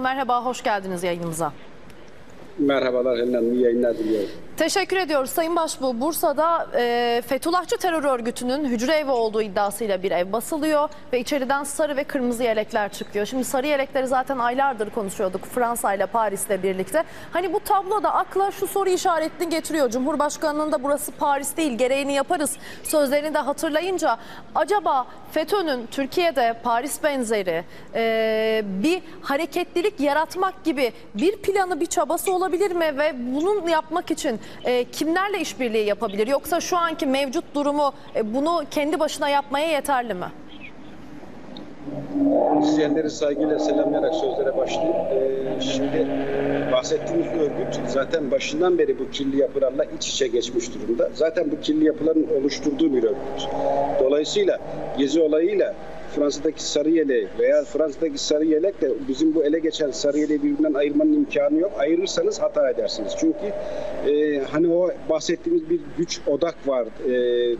Merhaba, hoş geldiniz yayınımıza. Merhabalar iyi yayınlar diliyorum. Teşekkür ediyoruz Sayın Başbuğ. Bursa'da e, Fethullahçı terör örgütünün hücre evi olduğu iddiasıyla bir ev basılıyor ve içeriden sarı ve kırmızı yelekler çıkıyor. Şimdi sarı yelekleri zaten aylardır konuşuyorduk Fransa ile Paris'le birlikte. Hani bu tabloda akla şu soru işaretini getiriyor. Cumhurbaşkanının da burası Paris değil gereğini yaparız sözlerini de hatırlayınca acaba FETÖ'nün Türkiye'de Paris benzeri e, bir hareketlilik yaratmak gibi bir planı bir çabası olabilir mi ve bunun yapmak için e, kimlerle işbirliği yapabilir? Yoksa şu anki mevcut durumu e, bunu kendi başına yapmaya yeterli mi? İzleyenleri saygıyla selamlayarak sözlere başlayayım. Ee, şimdi bahsettiğimiz örgüt zaten başından beri bu kirli yapılarla iç içe geçmiş durumda. Zaten bu kirli yapıların oluşturduğu bir örgüt. Dolayısıyla Gezi olayıyla Fransa'daki sarı yeleği veya Fransa'daki sarı yelekle bizim bu ele geçen sarı yeleği birbirinden ayırmanın imkanı yok. Ayırırsanız hata edersiniz. Çünkü e, hani o bahsettiğimiz bir güç odak var e,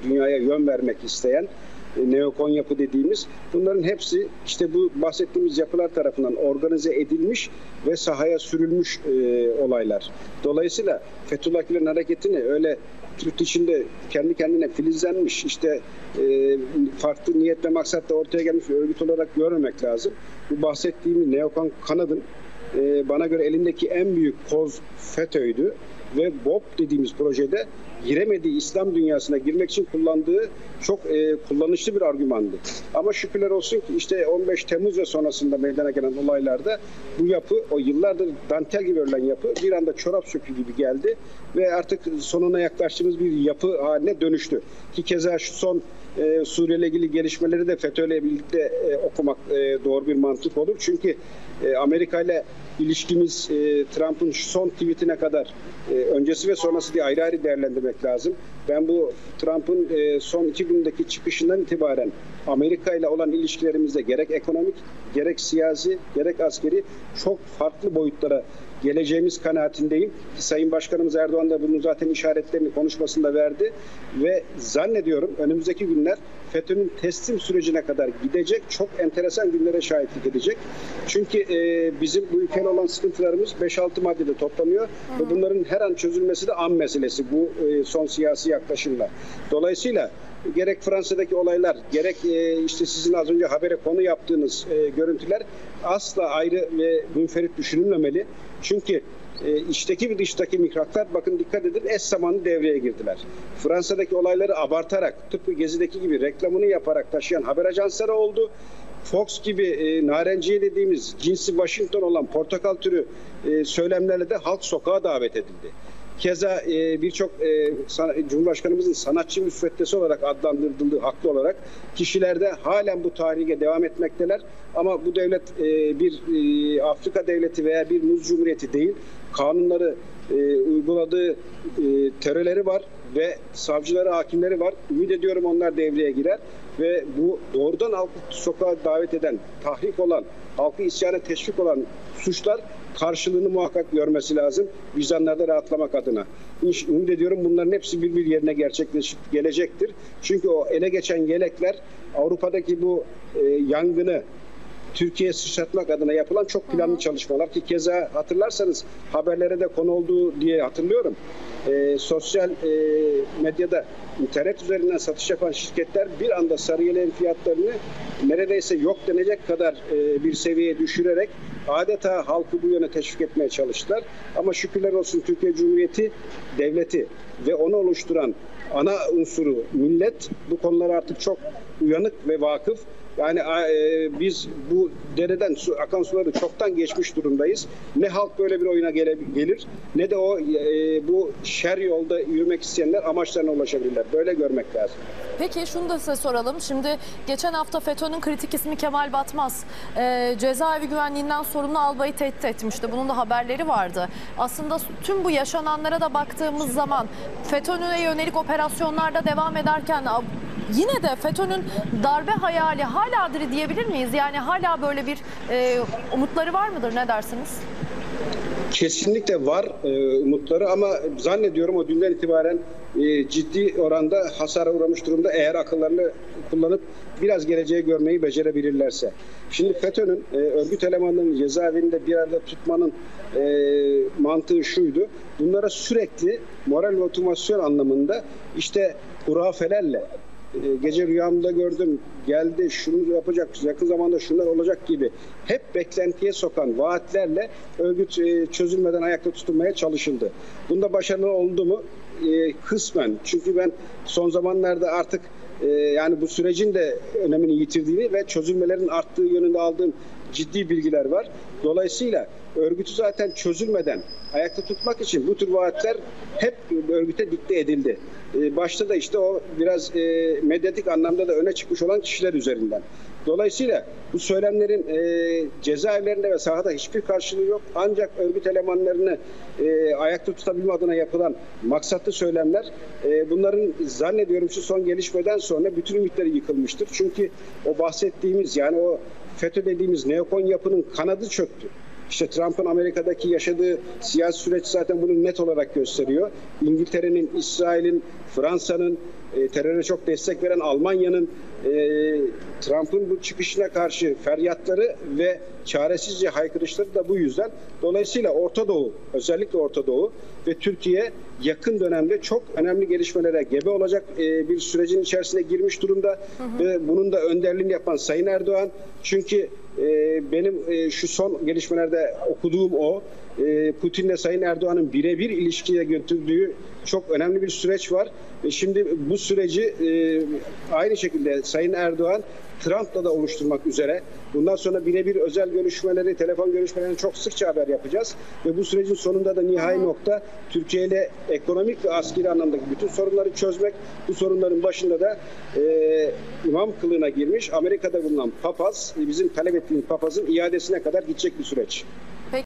dünyaya yön vermek isteyen neokon yapı dediğimiz bunların hepsi işte bu bahsettiğimiz yapılar tarafından organize edilmiş ve sahaya sürülmüş e, olaylar. Dolayısıyla Fethullah Gülen hareketini öyle Türk içinde kendi kendine filizlenmiş işte e, farklı niyet ve maksatla ortaya gelmiş bir örgüt olarak görmemek lazım. Bu bahsettiğimiz neokon kanadın e, bana göre elindeki en büyük koz FETÖ'ydü ve BOP dediğimiz projede giremediği İslam dünyasına girmek için kullandığı çok e, kullanışlı bir argümandı. Ama şükürler olsun ki işte 15 Temmuz ve sonrasında meydana gelen olaylarda bu yapı o yıllardır dantel gibi örülen yapı bir anda çorap sökü gibi geldi ve artık sonuna yaklaştığımız bir yapı haline dönüştü. Ki keza şu son e, Suriye ile ilgili gelişmeleri de FETÖ ile birlikte e, okumak e, doğru bir mantık olur. Çünkü e, Amerika ile ilişkimiz e, Trump'ın son tweetine kadar e, öncesi ve sonrası diye ayrı ayrı değerlendirmek lazım. Ben bu Trump'ın e, son iki gündeki çıkışından itibaren Amerika ile olan ilişkilerimizde gerek ekonomik, gerek siyasi, gerek askeri çok farklı boyutlara geleceğimiz kanaatindeyim. Sayın Başkanımız Erdoğan da bunun zaten işaretlerini konuşmasında verdi ve zannediyorum önümüzdeki günler FETÖ'nün teslim sürecine kadar gidecek çok enteresan günlere şahitlik edecek. Çünkü e, bizim bu ülkeyle olan sıkıntılarımız 5-6 maddede toplanıyor ve bunların her an çözülmesi de an meselesi bu e, son siyasi yaklaşımla. Dolayısıyla gerek Fransa'daki olaylar gerek e, işte sizin az önce habere konu yaptığınız e, görüntüler asla ayrı ve münferit düşünülmemeli. Çünkü e, içteki ve dıştaki mihraklar bakın dikkat edin eş zamanlı devreye girdiler. Fransa'daki olayları abartarak tıpkı Gezi'deki gibi reklamını yaparak taşıyan haber ajansları oldu. Fox gibi e, narenciye dediğimiz cinsi Washington olan portakal türü e, söylemlerle de halk sokağa davet edildi. Keza e, birçok e, Cumhurbaşkanımızın sanatçı müsveddesi olarak adlandırıldığı haklı olarak kişilerde halen bu tarihe devam etmekteler. Ama bu devlet e, bir e, Afrika devleti veya bir muz cumhuriyeti değil. Kanunları e, uyguladığı e, terörleri var ve savcıları, hakimleri var. Ümit ediyorum onlar devreye girer ve bu doğrudan halkı sokağa davet eden, tahrik olan, halkı isyana teşvik olan suçlar karşılığını muhakkak görmesi lazım. Vicdanlarda rahatlamak adına. Ümit ediyorum bunların hepsi bir bir yerine gerçekleşip gelecektir. Çünkü o ele geçen yelekler Avrupa'daki bu e, yangını Türkiye'ye sıçratmak adına yapılan çok planlı çalışmalar ki keza hatırlarsanız haberlere de konu olduğu diye hatırlıyorum. Ee, sosyal e, medyada internet üzerinden satış yapan şirketler bir anda sarı yeleğin fiyatlarını neredeyse yok denecek kadar e, bir seviyeye düşürerek adeta halkı bu yöne teşvik etmeye çalıştılar. Ama şükürler olsun Türkiye Cumhuriyeti devleti ve onu oluşturan ana unsuru millet bu konulara artık çok uyanık ve vakıf. Yani e, biz bu dereden su, akan suları çoktan geçmiş durumdayız. Ne halk böyle bir oyuna gele, gelir ne de o e, bu şer yolda yürümek isteyenler amaçlarına ulaşabilirler. Böyle görmek lazım. Peki şunu da size soralım. Şimdi geçen hafta FETÖ'nün kritik ismi Kemal Batmaz e, cezaevi güvenliğinden sorumlu albayı tehdit etmişti. Bunun da haberleri vardı. Aslında tüm bu yaşananlara da baktığımız zaman FETÖ'ne yönelik operasyonlarda devam ederken yine de FETÖ'nün darbe hayali hala diri diyebilir miyiz? Yani hala böyle bir e, umutları var mıdır? Ne dersiniz? Kesinlikle var e, umutları ama zannediyorum o dünden itibaren e, ciddi oranda hasara uğramış durumda eğer akıllarını kullanıp biraz geleceği görmeyi becerebilirlerse. Şimdi FETÖ'nün e, örgüt elemanlarının cezaevinde bir arada tutmanın e, mantığı şuydu. Bunlara sürekli moral ve otomasyon anlamında işte hurafelerle gece rüyamda gördüm geldi şunu yapacak yakın zamanda şunlar olacak gibi hep beklentiye sokan vaatlerle örgüt e, çözülmeden ayakta tutulmaya çalışıldı. Bunda başarılı oldu mu? E, kısmen. Çünkü ben son zamanlarda artık e, yani bu sürecin de önemini yitirdiğini ve çözülmelerin arttığı yönünde aldığım ciddi bilgiler var. Dolayısıyla örgütü zaten çözülmeden ayakta tutmak için bu tür vaatler hep örgüte dikte edildi. Ee, Başta da işte o biraz e, medyatik anlamda da öne çıkmış olan kişiler üzerinden. Dolayısıyla bu söylemlerin e, cezaevlerinde ve sahada hiçbir karşılığı yok. Ancak örgüt elemanlarını e, ayakta tutabilme adına yapılan maksatlı söylemler bunların zannediyorum şu son gelişmeden sonra bütün ümitleri yıkılmıştır. Çünkü o bahsettiğimiz yani o FETÖ dediğimiz neokon yapının kanadı çöktü. İşte Trump'ın Amerika'daki yaşadığı siyasi süreç zaten bunu net olarak gösteriyor. İngiltere'nin, İsrail'in, Fransa'nın, e, teröre çok destek veren Almanya'nın e, Trump'ın bu çıkışına karşı feryatları ve çaresizce haykırışları da bu yüzden. Dolayısıyla Orta Doğu, özellikle Orta Doğu ve Türkiye yakın dönemde çok önemli gelişmelere gebe olacak e, bir sürecin içerisine girmiş durumda. Ve bunun da önderliğini yapan Sayın Erdoğan. Çünkü e, benim e, şu son gelişmelerde okuduğum o. E, Putin'le Sayın Erdoğan'ın birebir ilişkiye götürdüğü çok önemli bir süreç var. Şimdi bu süreci e, aynı şekilde Sayın Erdoğan Trump'la da oluşturmak üzere. Bundan sonra birebir özel görüşmeleri, telefon görüşmelerini çok sıkça haber yapacağız. Ve bu sürecin sonunda da nihai nokta Türkiye ile ekonomik ve askeri anlamdaki bütün sorunları çözmek. Bu sorunların başında da e, imam kılığına girmiş Amerika'da bulunan papaz, bizim talep ettiğimiz papazın iadesine kadar gidecek bir süreç.